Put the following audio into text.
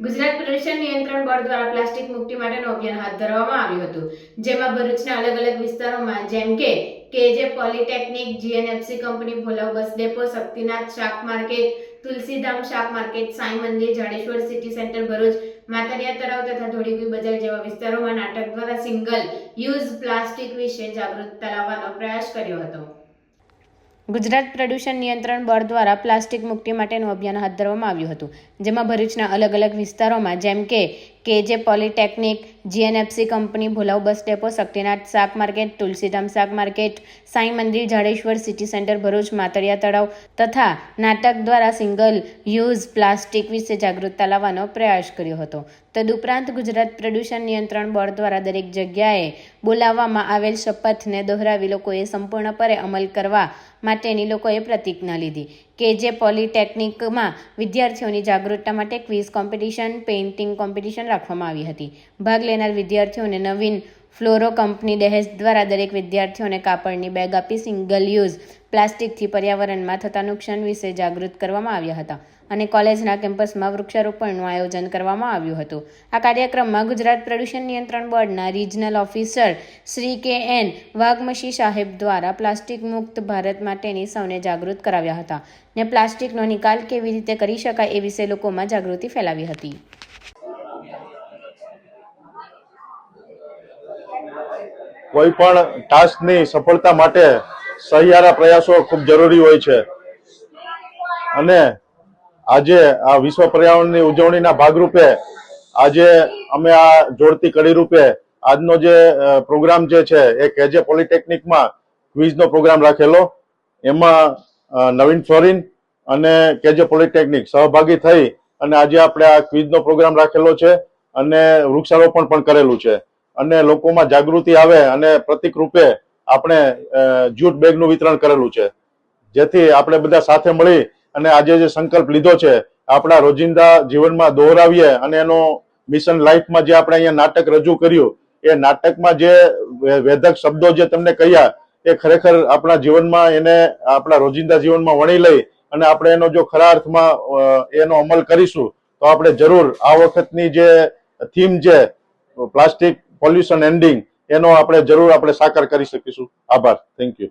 ગુજરાત પ્રદૂષણ નિયંત્રણ બોર્ડ દ્વારા પ્લાસ્ટિક મુક્તિ માટેનું અભિયાન હાથ ધરવામાં આવ્યું હતું, જેમાં ભરૂચના અલગ અલગ વિસ્તારોમાં જેમ કે KJ polytechnic, GNFC company, Bholav bus depot, Shaktinath શાક માર્કેટ, તુલસીધામ શાક માર્કેટ, સાંઈ મંદિર, જાડેશ્વર સિટી સેન્ટર, ભરૂચ માતરિયા તળાવ તથા ધોળીકુઈ બજાર જેવા વિસ્તારોમાં નાટક દ્વારા સિંગલ યુઝ પ્લાસ્ટિક વિશે જાગૃતતા લાવવાનો પ્રયાસ કર્યો હતો. ગુજરાત પ્રદૂષણ નિયંત્રણ બોર્ડ દ્વારા પ્લાસ્ટિક મુક્તિ માટેનું અભિયાન હાથ ધરવામાં આવ્યું હતું, જેમાં ભરૂચના અલગ અલગ વિસ્તારોમાં, જેમ કે KJ polytechnic, GNFC company, Bholav bus depot, Shaktinath શાક માર્કેટ, તુલસીધામ શાક માર્કેટ, સાંઈ મંદિર, જાડેશ્વર સિટી સેન્ટર, ભરૂચ માતળિયા તળાવ તથા નાટક દ્વારા સિંગલ યુઝ પ્લાસ્ટિક વિશે જાગૃતતા લાવવાનો પ્રયાસ કર્યો હતો. તદુપરાંત ગુજરાત પ્રદૂષણ નિયંત્રણ બોર્ડ દ્વારા દરેક જગ્યાએ બોલાવવામાં આવેલ શપથને દોહરાવી લોકોએ સંપૂર્ણપણે અમલ કરવા માટેની લોકોએ પ્રતિજ્ઞા લીધી કે જે પોલિટેકનિકમાં વિદ્યાર્થીઓની જાગૃતતા માટે ક્વિઝ કોમ્પિટિશન, પેઇન્ટિંગ કોમ્પિટિશન રાખવામાં આવી હતી. ભાગ લેનાર વિદ્યાર્થીઓને નવીન ફ્લોરો કંપની દહેજ દ્વારા દરેક વિદ્યાર્થીઓને કાપડની બેગ આપી સિંગલ યુઝ પ્લાસ્ટિકથી પર્યાવરણમાં થતા નુકસાન વિશે જાગૃત કરવામાં આવ્યા હતા અને કોલેજના કેમ્પસમાં વૃક્ષારોપણનું આયોજન કરવામાં આવ્યું હતું. આ કાર્યક્રમમાં ગુજરાત પ્રદૂષણ નિયંત્રણ બોર્ડના રિજનલ ઓફિસર શ્રી કે એન વાઘમશી સાહેબ દ્વારા પ્લાસ્ટિક મુક્ત ભારત માટેની સૌને જાગૃત કરાવ્યા હતા ને પ્લાસ્ટિકનો નિકાલ કેવી રીતે કરી શકાય એ વિશે લોકોમાં જાગૃતિ ફેલાવી હતી. કોઈ પણ ટાસ્કની સફળતા માટે સહિયારા પ્રયાસો ખૂબ જરૂરી હોય છે. અને આજે આ વિશ્વ પર્યાવરણની ઉજવણીના ભાગરૂપે આજે અમે આ જોડતી કડી રૂપે આજનો જે પ્રોગ્રામ જે છે એ કેજે પોલિટેકનિકમાં ક્વિઝનો પ્રોગ્રામ રાખેલો. એમાં નવીન ફોરિન અને કેજે પોલિટેકનિક સહભાગી થઈ અને આજે આપણે આ ક્વિઝનો પ્રોગ્રામ રાખેલો છે અને વૃક્ષારોપણ પણ કરેલું છે. અને લોકોમાં જાગૃતિ આવે અને પ્રતિક રૂપે આપણે જ્યુટ બેગનું વિતરણ કરેલું છે. જેથી આપણે બધા સાથે મળી અને આજે જે સંકલ્પ લીધો છે, આપણા રોજિંદા જીવનમાં દોહરાવીએ અને એનો મિશન લાઈફમાં જે આપણે અહીંયા નાટક રજૂ કર્યું, એ નાટકમાં જે વેધક શબ્દો જે તમને કહ્યા, એ ખરેખર આપણા જીવનમાં એને, આપણા રોજિંદા જીવનમાં વણી લઈ અને આપણે એનો જો ખરા અર્થમાં એનો અમલ કરીશું, તો આપણે જરૂર આ વખતની જે થીમ છે, પ્લાસ્ટિક પોલ્યુશન એન્ડિંગ એનો આપણે જરૂર આપણે સાકાર કરી શકીશું. આભાર. Thank you